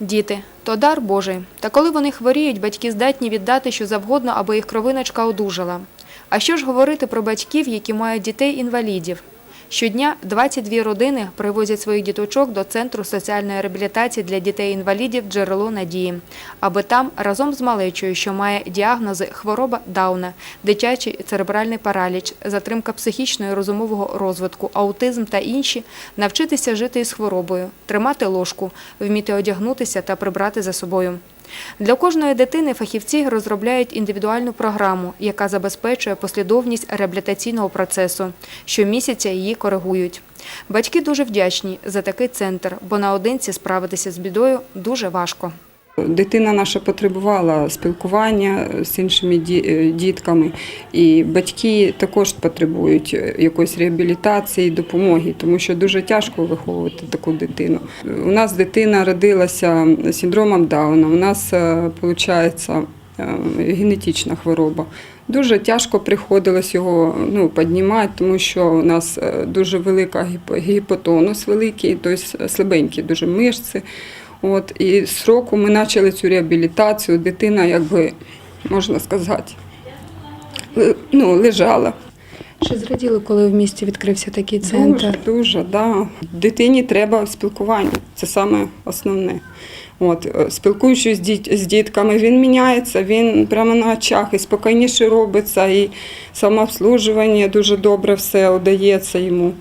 Діти то дар Божий. Та коли вони хворіють, батьки здатні віддати що завгодно, аби їх кровиночка одужала. А що ж говорити про батьків, які мають дітей-інвалідів? Щодня 22 родини привозять своїх діточок до Центру соціальної реабілітації для дітей-інвалідів «Джерело надії», аби там разом з малечою, що має діагнози хвороба Дауна, дитячий церебральний параліч, затримка психічного і розумового розвитку, аутизм та інші, навчитися жити із хворобою, тримати ложку, вміти одягнутися та прибрати за собою. Для кожної дитини фахівці розробляють індивідуальну програму, яка забезпечує послідовність реабілітаційного процесу. Щомісяця її коригують. Батьки дуже вдячні за такий центр, бо наодинці справитися з бідою дуже важко. Дитина наша потребувала спілкування з іншими е, дітками, і батьки також потребують е, якоїсь реабілітації, допомоги, тому що дуже тяжко виховувати таку дитину. У нас дитина родилася синдромом Дауна. У нас виходить генетична хвороба. Дуже тяжко приходилось його ну, піднімати, тому що у нас е, дуже велика гіп- гіпотонус великий, тобто слабенькі дуже мишці. От, і з року ми почали цю реабілітацію. Дитина, якби можна сказати, ну, лежала. Чи зраділи, коли в місті відкрився такий Дуже, дуже, да. Дитині треба спілкування. Це саме основне. От, е, спілкуючись з, діт, з дітками, він міняється, він прямо на очах і спокійніше робиться, і самообслужування дуже добре все удається йому.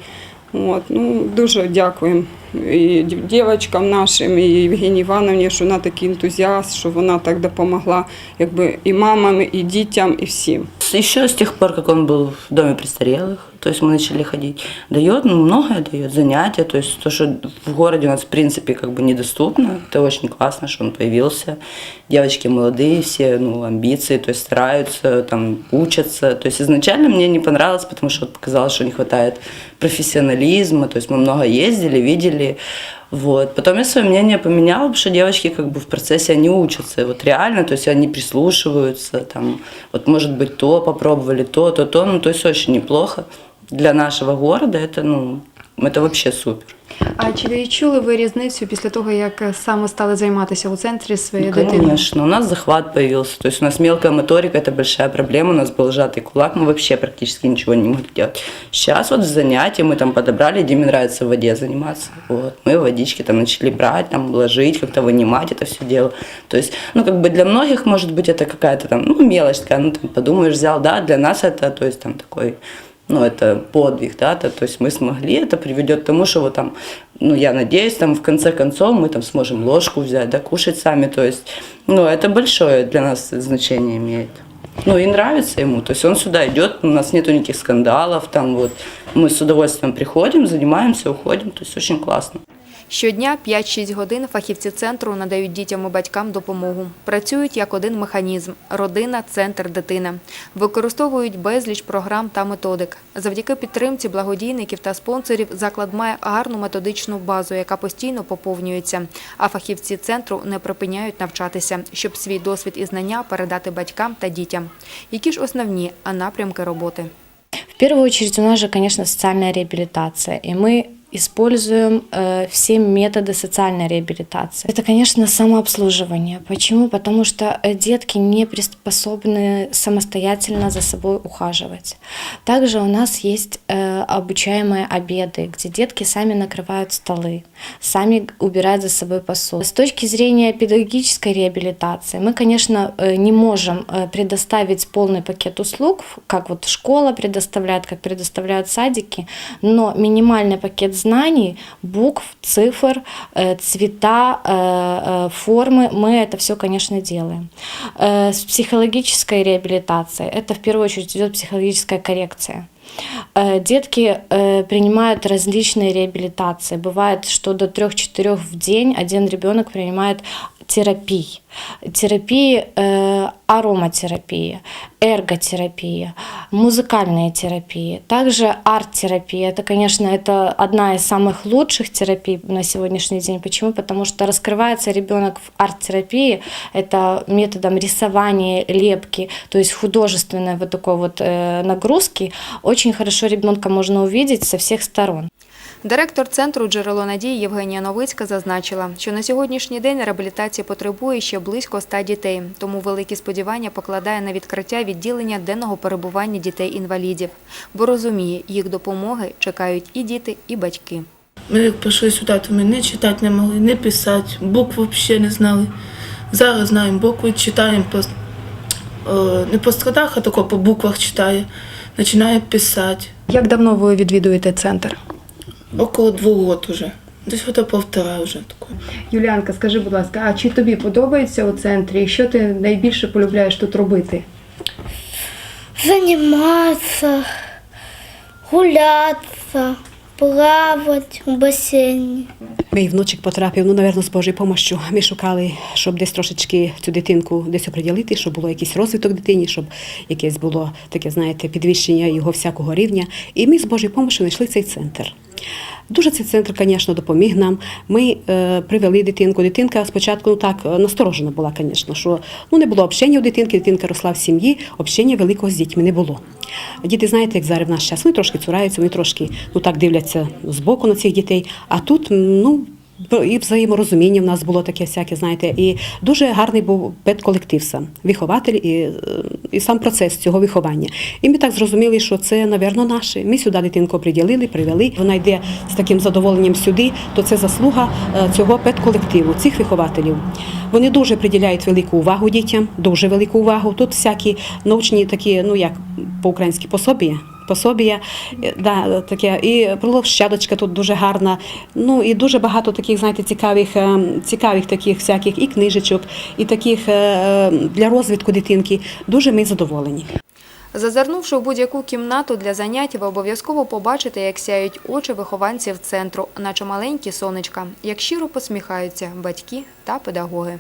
От, ну, дуже дякуємо і дів- дівчаткам нашим, і Євгенії Івановні, що вона такий ентузіаст, що вона так допомогла якби, і мамам, і дітям, і всім. Еще с тех пор, как он был в доме престарелых, то есть мы начали ходить, дает, ну, многое дает, занятия, то есть то, что в городе у нас, в принципе, как бы недоступно, это очень классно, что он появился. Девочки молодые, все, ну, амбиции, то есть стараются, там, учатся. То есть изначально мне не понравилось, потому что вот показалось, что не хватает профессионализма, то есть мы много ездили, видели, вот. Потом я свое мнение поменяла, потому что девочки как бы в процессе они учатся. Вот реально, то есть они прислушиваются, там, вот может быть то попробовали, то, то, то, ну то есть очень неплохо. Для нашего города это, ну, это вообще супер. А чи відчули ви різницю після того, як саме стали займатися у центрі своєю Ну, дитиною? Конечно, у нас захват появился. То есть у нас мелкая моторика – это большая проблема. У нас был сжатый кулак, мы вообще практически ничего не могли делать. Сейчас вот занятия мы там подобрали, Диме нравится в воде заниматься. Вот. Мы водички там начали брать, там ложить, как-то вынимать это все дело. То есть, ну, как бы для многих, может быть, это какая-то там, ну, мелочь такая, ну, там, подумаешь, взял, да, для нас это, то есть, там, такой ну, это подвиг, да, то, то есть мы смогли, это приведет к тому, что вот там, ну, я надеюсь, там, в конце концов, мы там сможем ложку взять, да, кушать сами, то есть, ну, это большое для нас значение имеет. Ну, и нравится ему, то есть он сюда идет, у нас нету никаких скандалов, там, вот, мы с удовольствием приходим, занимаемся, уходим, то есть очень классно. Щодня 5-6 годин фахівці центру надають дітям і батькам допомогу. Працюють як один механізм – родина, центр, дитина. Використовують безліч програм та методик. Завдяки підтримці благодійників та спонсорів заклад має гарну методичну базу, яка постійно поповнюється. А фахівці центру не припиняють навчатися, щоб свій досвід і знання передати батькам та дітям. Які ж основні напрямки роботи? В первую очередь у нас же, конечно, социальная реабилитация, и используем э, все методы социальной реабилитации. Это, конечно, самообслуживание. Почему? Потому что э, детки не приспособлены самостоятельно за собой ухаживать. Также у нас есть э, обучаемые обеды, где детки сами накрывают столы, сами убирают за собой посуду. С точки зрения педагогической реабилитации мы, конечно, э, не можем э, предоставить полный пакет услуг, как вот школа предоставляет, как предоставляют садики, но минимальный пакет знаний, букв, цифр, э, цвета, э, э, формы, мы это все, конечно, делаем. Э, С психологической реабилитацией это в первую очередь идет психологическая коррекция. Э, Детки э, принимают различные реабилитации. Бывает, что до 3-4 в день один ребенок принимает терапий. Терапии, э, ароматерапия, эрготерапия, музыкальные терапии, также арт-терапия. Это, конечно, это одна из самых лучших терапий на сегодняшний день. Почему? Потому что раскрывается ребенок в арт-терапии, это методом рисования, лепки, то есть художественной вот такой вот э, нагрузки. Очень хорошо ребенка можно увидеть со всех сторон. Директор центру «Джерело надії» Євгенія Новицька зазначила, що на сьогоднішній день реабілітації потребує ще близько 100 дітей, тому великі сподівання покладає на відкриття відділення денного перебування дітей-інвалідів, бо розуміє, їх допомоги чекають і діти, і батьки. Ми як прийшли сюди, то ми не читати не могли, не писати, букв взагалі не знали. Зараз знаємо букви, читаємо по, е, не по складах, а тако по буквах читає. Починає писати. Як давно ви відвідуєте центр? Около двох років вже. Десь года півтора вже такое. Юліанка, скажи, будь ласка, а чи тобі подобається у центрі? І що ти найбільше полюбляєш тут робити? заниматься, гуляться, плавать в бассейне. Мій внучик потрапив, ну, напевно, з Божою допомогою. Ми шукали, щоб десь трошечки цю дитинку десь оприділити, щоб було якийсь розвиток дитині, щоб якесь було таке, знаєте, підвищення його всякого рівня. І ми з Божою допомогою знайшли цей центр. Дуже цей центр, звісно, допоміг нам. Ми е, привели дитинку. Дитинка спочатку ну, так насторожена була, звісно, що ну, не було общення у дитинки, дитинка росла в сім'ї, общення великого з дітьми не було. Діти, знаєте, як зараз в наш час, вони трошки цураються, вони трошки ну, так дивляться збоку на цих дітей. А тут, ну, і взаєморозуміння в нас було таке всяке, знаєте, і дуже гарний був педколектив сам, вихователь і, е, і сам процес цього виховання. І ми так зрозуміли, що це, напевно, наше. Ми сюди дитинку приділили, привели. Вона йде з таким задоволенням сюди, то це заслуга е, цього педколективу, цих вихователів. Вони дуже приділяють велику увагу дітям, дуже велику увагу. Тут всякі научні такі, ну як по-українськи пособія. Пособія, е, да, таке, і прилощадочка тут дуже гарна. Ну і дуже багато таких, знаєте, цікавих, е, цікавих таких всяких і книжечок, і таких е, для розвитку дитинки. Дуже ми задоволені. Зазирнувши в будь-яку кімнату для занять, ви обов'язково побачите, як сяють очі вихованців центру, наче маленькі сонечка, як щиро посміхаються батьки та педагоги.